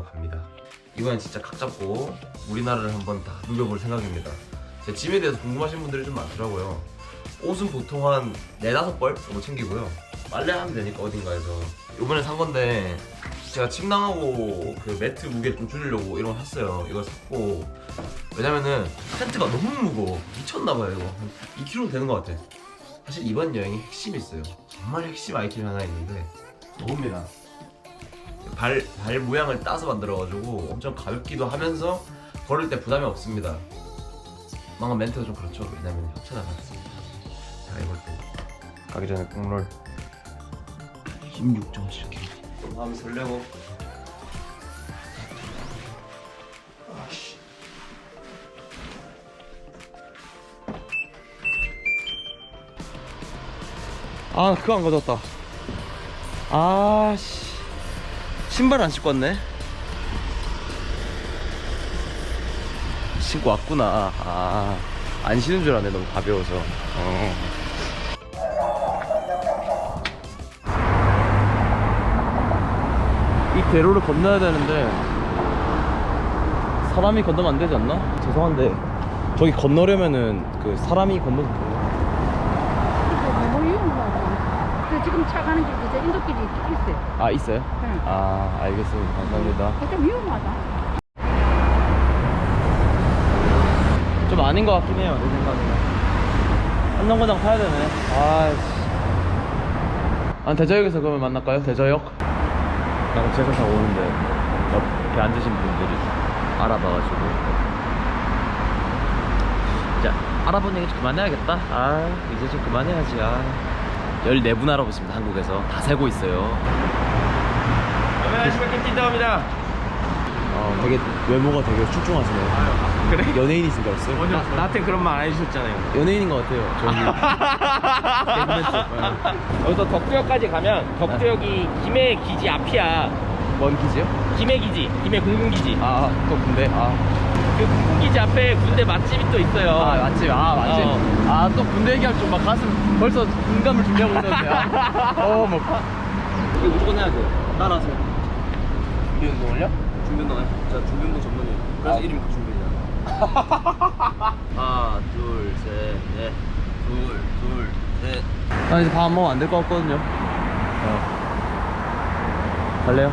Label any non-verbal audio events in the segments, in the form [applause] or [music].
갑니다. 이번엔 진짜 각 잡고 우리나라를 한번 다 누벼볼 생각입니다. 제 짐에 대해서 궁금하신 분들이 좀 많더라고요. 옷은 보통 한 네다섯 벌 정도 챙기고요. 빨래하면 되니까 어딘가에서. 이번에 산 건데 제가 침낭하고 그 매트 무게를 좀 줄이려고 이런 거 샀어요. 이걸 샀고 왜냐면은 텐트가 너무 무거워. 미쳤나봐요 이거. 한 2kg 되는 것 같아. 사실 이번 여행에 핵심이 있어요. 정말 핵심 아이템이 하나 있는데 이겁니다. 발, 발 모양을 따서 만들어가지고 엄청 가볍기도 하면서 걸을 때 부담이 없습니다. 방금 멘트가 좀 그렇죠. 왜냐면 협찬을 받았습니다. 자, 이걸 또 가기 전에 꽁롤 16.7kg. 좀 마음이 설레고. 아씨. 아 그거 안 가져왔다 아씨 신발 안 신고 왔네 신고 왔구나 아 안 신은 줄 알았네 너무 가벼워서 어. 이 대로를 건너야 되는데 사람이 건너면 안 되지 않나? 죄송한데 저기 건너려면은 그 사람이 건너도 돼요 너무 위험하다. 그 지금 차 가는 길 이제 인도길이 있어요. 아 있어요? 응. 아 알겠습니다 감사합니다 그거 좀 위험하다. 좀 아닌 것 같긴 해요 내 생각에는 한정거장 타야 되네 아이씨 아 대저역에서 그러면 만날까요? 대저역? 나 지하철 타고 오는데 옆에 앉으신 분들이 알아봐가지고 이제 알아본 얘기 좀 그만해야겠다 아 이제 좀 그만해야지 아 14분 알아보십니다 한국에서. 다 세고 있어요. 안녕하십니까 캡틴다입니다. 어, 되게 외모가 되게 출중하시네요. 그래? 연예인이신 줄 알았어요? 나, 나한테 그런 말 안 해주셨잖아요. 연예인인 것 같아요 [laughs] 여기서 덕두역까지 가면 덕두역이 김해 기지 앞이야. 뭔 기지요? 김해 기지 김해 공군기지. 아, 또 군대. 아, 그 공군기지 앞에 군대 맛집이 또 있어요 아 맞지. 아, 맞지. 어. 아, 또 군대 얘기하면 좀 막 가슴 벌써 공감을 준비하고 있었는데. 아, [laughs] 어, 뭐. 이거 무조건 해야 돼요 따라하세요 준비 운동을요? 준비 운동 자 준비 운동 전문이에요 그래서 이름이 준비잖아 [laughs] 하나 둘 셋 넷 둘, 둘, 셋. 나 이제 밥안 먹으면 안 될 것 같거든요. 갈래요?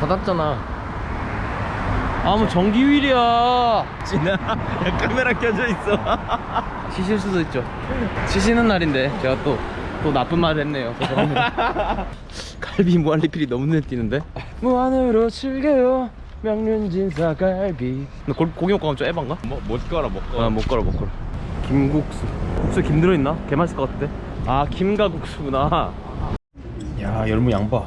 닫았잖아. 아, 뭐 정기휴일이야. 진아 [laughs] 카메라 켜져 있어 [laughs] 쉬실 수도 있죠. 쉬시는 날인데 제가 또, 또 나쁜 말을 했네요. 죄송합니다. [laughs] 갈비 무한 리필이 너무 눈에 띄는데? 무한으로 즐겨요. 명륜진사 갈비. 너 고, 고기 먹고 가면 좀 에반가? 뭐, 못 걸어 못 아, 못 걸어, 못 걸어. 김국수. 국수 김 들어있나? 개 맛있을 것 같은데? 아, 김가 국수구나. 야, 열무 양파.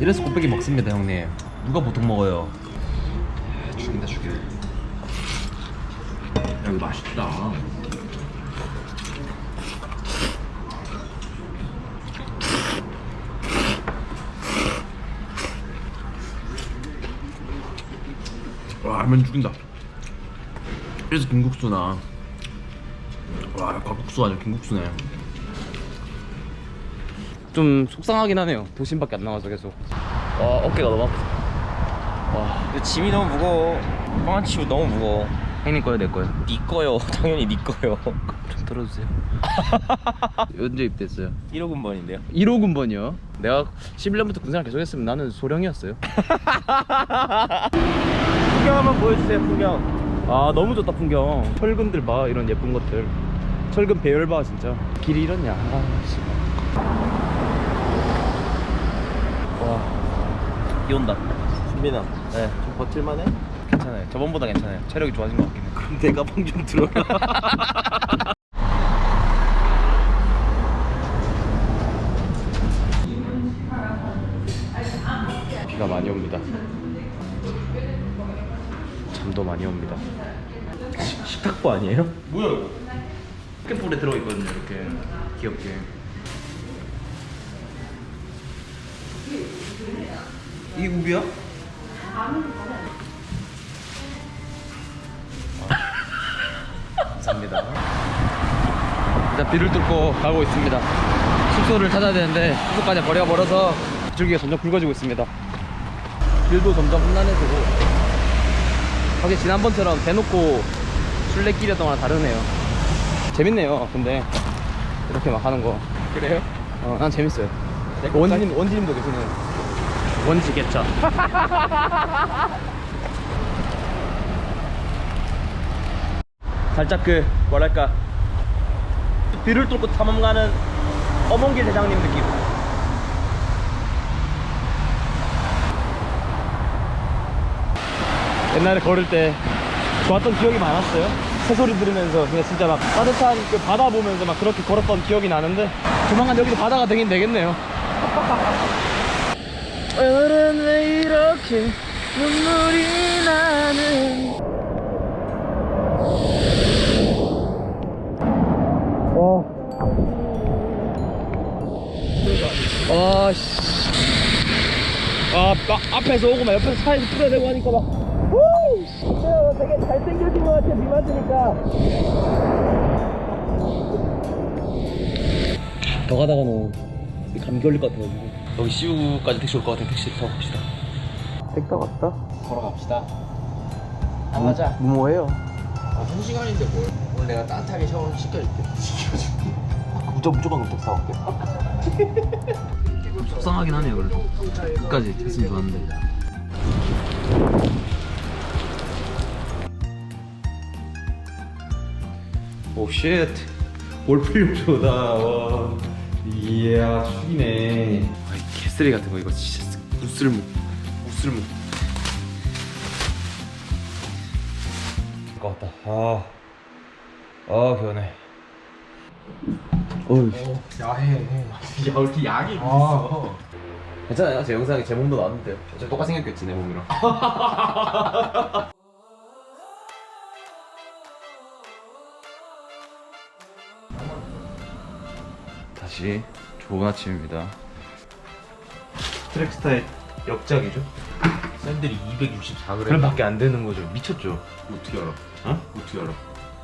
이래서 곱빼기 먹습니다, 형님. 누가 보통 먹어요? 죽인다, 죽여. 야, 이거 맛있다. 와, 면 죽인다. 그래서 김국수나. 와, 곽국수 아니야, 김국수네. 좀 속상하긴 하네요. 도심밖에 안 나와서 계속. 와, 어깨가 너무 아프다. 와, 근데 짐이 너무 무거워 뻥치고 너무 무거워 형님 거요, 내 거요? 네 거요 [laughs] 당연히 네 거요 좀 들어주세요. [laughs] 언제 입대했어요? 1호 군번인데요 1호 군번이요. 내가 11년부터 군생활 계속했으면 나는 소령이었어요. [laughs] 풍경 한번 보여주세요 풍경 아 너무 좋다 풍경. 철근들 봐 이런 예쁜 것들. 철근 배열 봐 진짜. 길이 이렇냐. 아, 씨. 와, 비 온다. 준빈아 네, 좀 버틸만해? 괜찮아요. 저번보다 괜찮아요. 체력이 좋아진 것 같긴 해. 그럼 내 가 방 좀 들어라 [laughs] 비가 많이 옵니다. 잠도 많이 옵니다. 식탁보 아니에요? 뭐야 이거 포켓볼에 들어있거든요 이렇게 귀엽게 이게 우비야? 감사합니다. 일단 비를 뚫고 가고 있습니다. 숙소를 찾아야 되는데 숙소까지 거리가 멀어서 줄기가 점점 굵어지고 있습니다. 길도 점점 험난해지고 확실히 지난번처럼 대놓고 술래길이었던 거랑 다르네요. 재밌네요 근데. 이렇게 막 하는 거. 그래요? 어, 난 재밌어요. 내 원지님, 원지님도 계시네요 개차 [laughs] 살짝 그 뭐랄까 뒤를 뚫고 탐험 가는 어몽길 대장님 느낌. 옛날에 걸을 때 좋았던 기억이 많았어요. 새소리 들으면서 그냥 진짜 막 따뜻한 그 바다 보면서 막 그렇게 걸었던 기억이 나는데 조만간 여기도 바다가 되긴 되겠네요 [laughs] 오늘은 왜 이렇게 눈물이 나는 와. 아, 씨. 아, 막 앞에서 오고 막 옆에서 차에서 풀어내고 하니까 막. 후! 진짜 되게 잘생겨진 것 같아, 비 맞으니까. 더 가다가는 감기 걸릴 것 같아가지고. 여기 시우까지 택시 올 것 같아. 택시 타고 갑시다. 택시 타고 갔다? 걸어갑시다. 안 가자. 뭐예요? 아, 한 시간인데 뭘? 오늘 내가 따뜻하게 샤워 시켜줄게. 무조건 무조건 택시 타고 갈게. [laughs] 속상하긴 하네요, 그래도. 끝까지 했으면 좋았는데. 오, 쉣. 볼필요다 와. 이야, 죽이네. 아이, 개쓰레기 같은 거, 이거 진짜. 무쓸모. 무쓸모. 것 같다. 아. 아, 개운해. 어이. 야해. 야, 왜 이렇게 약이 있어? 괜찮아요. 제 영상에 제 몸도 나왔는데요. 어차피 똑같이 생겼겠지 내 몸이랑. [laughs] 다시 좋은 아침입니다. 트랙스타의 역작이죠? 샌들이 264g. 그럼밖에 안 되는 거죠. 미쳤죠. 어떻게 알아? 어? 어떻게 알아?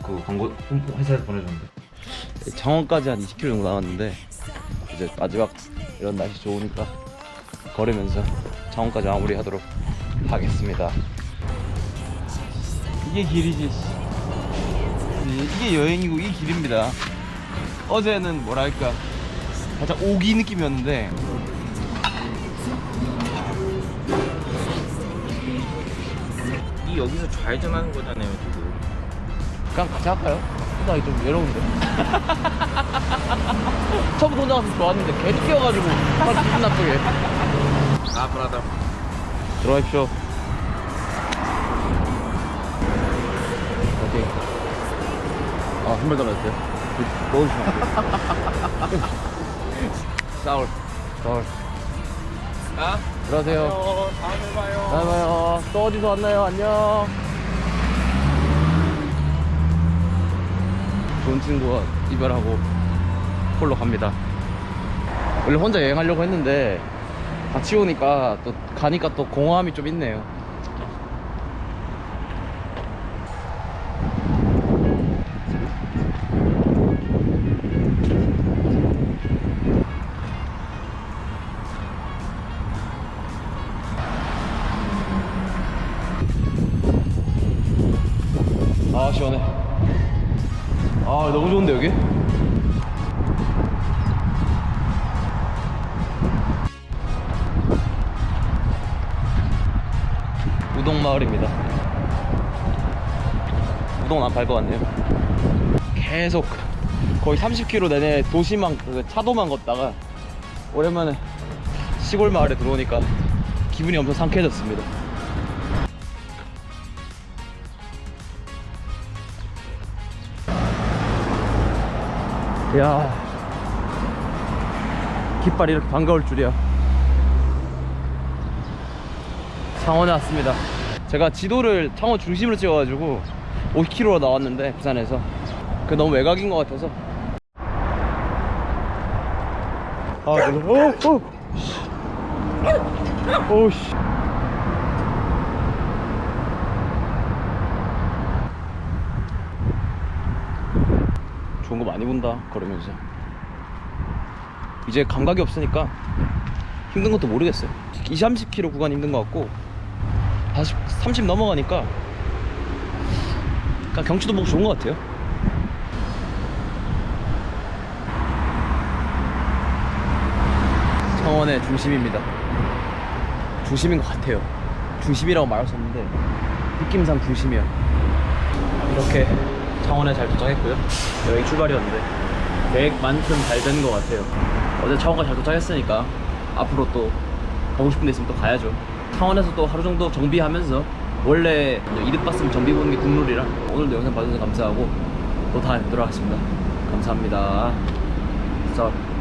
그 광고 회사에서 보내줬는데. 장원까지 한 20km 정도 나왔는데 이제 마지막 이런 날씨 좋으니까 걸으면서 장원까지 마무리하도록 하겠습니다. 이게 길이지. 이- 이게 여행이고 이게 길입니다. 어제는 뭐랄까 살짝 오기 느낌이었는데 여기서 좌회전하는 거잖아요, 지금. 그냥 같이 할까요? 혼자 좀 외로운데. [laughs] 처음부터 혼자 가서 좋았는데 계속 뛰어가지고 정말 기분 나쁘게. 아, 브라더. 들어가십시오. 오케이. 아, 한발더 맞았어요. 넣어주시면 안 돼요. [laughs] 싸울. 싸울. 아? 들어가세요. 어, 다음에 봐요. 다음에 봐요. 또 어디서 왔나요? 안녕. 좋은 친구와 이별하고 홀로 갑니다. 원래 혼자 여행하려고 했는데 같이 오니까 또 가니까 또 공허함이 좀 있네요. 시원해. 아 너무 좋은데 여기? 우동 마을입니다. 우동 안 팔 것 같네요. 계속 거의 30km 내내 도시만 그 차도만 걷다가 오랜만에 시골 마을에 들어오니까 기분이 엄청 상쾌해졌습니다. 야. 깃발이 이렇게 반가울 줄이야. 창원에 왔습니다. 제가 지도를 창원 중심으로 찍어가지고 50km로 나왔는데 부산에서. 그 너무 외곽인 것 같아서. 아 놀라 어, 어. 오씨 좋은 거 많이 본다 걸으면서 이제 감각이 없으니까 힘든 것도 모르겠어요 2, 30km 구간 힘든 것 같고 40, 30 넘어가니까 그러니까 경치도 보고 좋은 것 같아요. 창원의 중심입니다. 중심인 것 같아요. 중심이라고 말할 수 없는데 느낌상 중심이야. 이렇게 창원에 잘 도착했고요. 여행 출발이었는데 계획만큼 잘 된 것 같아요. 어제 창원까지 잘 도착했으니까 앞으로 또 가고 싶은 데 있으면 또 가야죠. 창원에서 또 하루 정도 정비하면서 원래 이득 봤으면 정비 보는 게 국룰이라 오늘도 영상 봐주셔서 감사하고 또 다음에 뵙도록 하겠습니다. 감사합니다. 자.